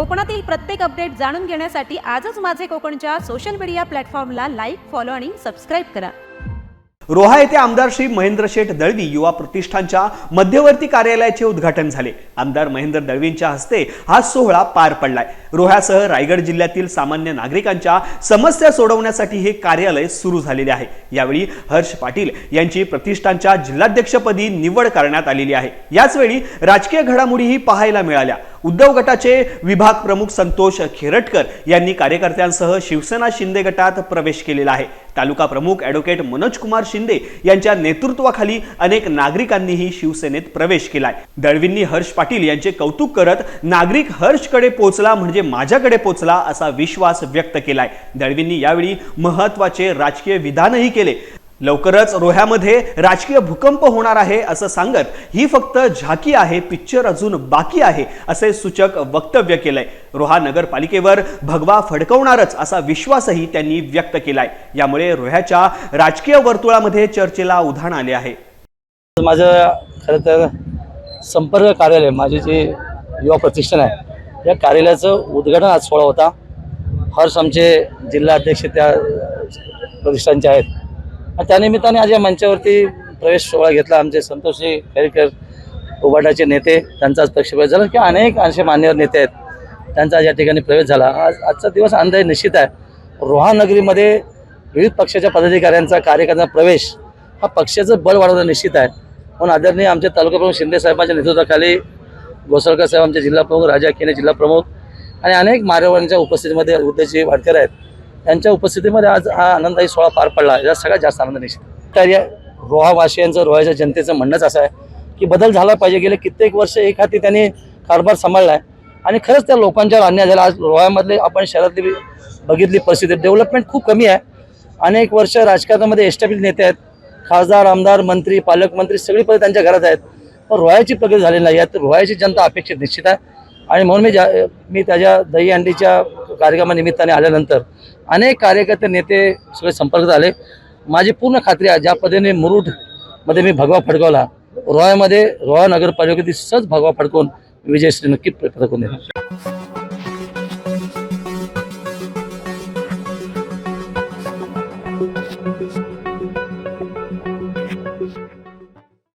कोकणातील प्रत्येक अपडेट जाणून घेण्यासाठी आजच माझे कोकणच्या सोशल मीडिया प्लॅटफॉर्मला लाईक फॉलो आणि सबस्क्राईब करा. रोहा येथे आमदार श्री महेंद्र शेठ दळवी युवा प्रतिष्ठानच्या मध्यवर्ती कार्यालयाचे उद्घाटन झाले. आमदार महेंद्र दळवींच्या हस्ते हा सोहळा पार पडलाय. रोह्यासह रायगड जिल्ह्यातील सामान्य नागरिकांच्या समस्या सोडवण्यासाठी हे कार्यालय सुरू झालेले आहे. यावेळी हर्ष पाटील यांची प्रतिष्ठानच्या जिल्हाध्यक्षपदी निवड करण्यात आलेली आहे. याचवेळी राजकीय घडामोडीही पाहायला मिळाल्या. उद्धव गटाचे विभाग प्रमुख संतोष खेरटकर यांनी कार्यकर्त्यांसह शिवसेना शिंदे गटात प्रवेश केलेला आहे. तालुका प्रमुख ॲडव्होकेट मनोज कुमार शिंदे यांच्या नेतृत्वाखाली अनेक नागरिकांनीही शिवसेनेत प्रवेश केलाय. दळवींनी हर्ष पाटील यांचे कौतुक करत नागरिक हर्षकडे पोचला म्हणजे माझ्याकडे पोचला असा विश्वास व्यक्त केलाय. दळवींनी यावेळी महत्त्वाचे राजकीय विधानही केले. लवकरच रोह्यामध्ये राजकीय भूकंप होणार आहे असं सांगत ही फक्त झाकी आहे पिक्चर अजून बाकी आहे असे सूचक वक्तव्य केलंय. रोहा नगरपालिकेवर भगवा फडकवणारच असा विश्वासही त्यांनी व्यक्त केलाय. यामुळे रोह्याच्या राजकीय वर्तुळामध्ये चर्चेला उधाण आले आहे. माझं खरं तर संपर्क कार्यालय माझे जे युवा प्रतिष्ठान आहे या कार्यालयाचं उद्घाटन आज सोहळा होता. हर्ष आमचे जिल्हा अध्यक्ष त्या प्रतिष्ठानचे आहेत. त्यानिमित्ताने आज या मंचावरती प्रवेश सोहळा घेतला. आमचे संतोषजी खेळकर उबाटाचे नेते त्यांचा आज प्रवेश झाला. किंवा अनेक असे मान्यवर नेते आहेत. त्यांचा आज या ठिकाणी प्रवेश झाला. आज आजचा दिवस अंदाज निश्चित आहे. रोहानगरीमध्ये विविध पक्षाच्या पदाधिकाऱ्यांचा कार्यकर्त्यांचा प्रवेश हा पक्षाचं बळ वाढवणं निश्चित आहे. म्हणून आदरणीय आमच्या तालुकाप्रमुख शिंदे साहेबांच्या नेतृत्वाखाली गोसळकर साहेब आमचे जिल्हा प्रमुख राजा केने जिल्हा प्रमुख आणि अनेक मान्यवरांच्या उपस्थितीमध्ये उद्देशी वाडकर आहेत. त्यांच्या उपस्थितीमध्ये आज हा आनंददायी सोहळा पार पडला याचा सगळ्यात जास्त आनंद निश्चित. तर या रोहावासियांचं रोहाच्या जनतेचं म्हणणंच असं आहे की बदल झाला पाहिजे. गेले कित्येक वर्ष एक हाती त्यांनी कारभार सांभाळला आहे. आणि खरंच त्या लोकांच्यावर अन्याय झाला. आज रोहामधले आपण शहरातली बघितली परिस्थिती. डेव्हलपमेंट खूप कमी आहे. अनेक वर्ष राजकारणामध्ये एस्टॅब्लिश नेते आहेत. खासदार आमदार मंत्री पालकमंत्री सगळी पदे त्यांच्या घरात आहेत. पण रोह्याची प्रगती झालेली नाही. आहे तर रोह्याची जनता अपेक्षित निश्चित आहे. आणि म्हणून मी ज्या मी त्याच्या दहीहंडीच्या कार्यक्रमानिमित्ताने आल्यानंतर अनेक कार्यकर्ते नेते सगळे संपर्कात आले माझी पूर्ण खात्री आहे ज्या पद्धतीने मुरुडमध्ये मी भगवा फडकवला रोह्यामध्ये रोहा नगरपालिकेतील सहज भगवा फडकवून विजयश्री नक्की पदकून देणार.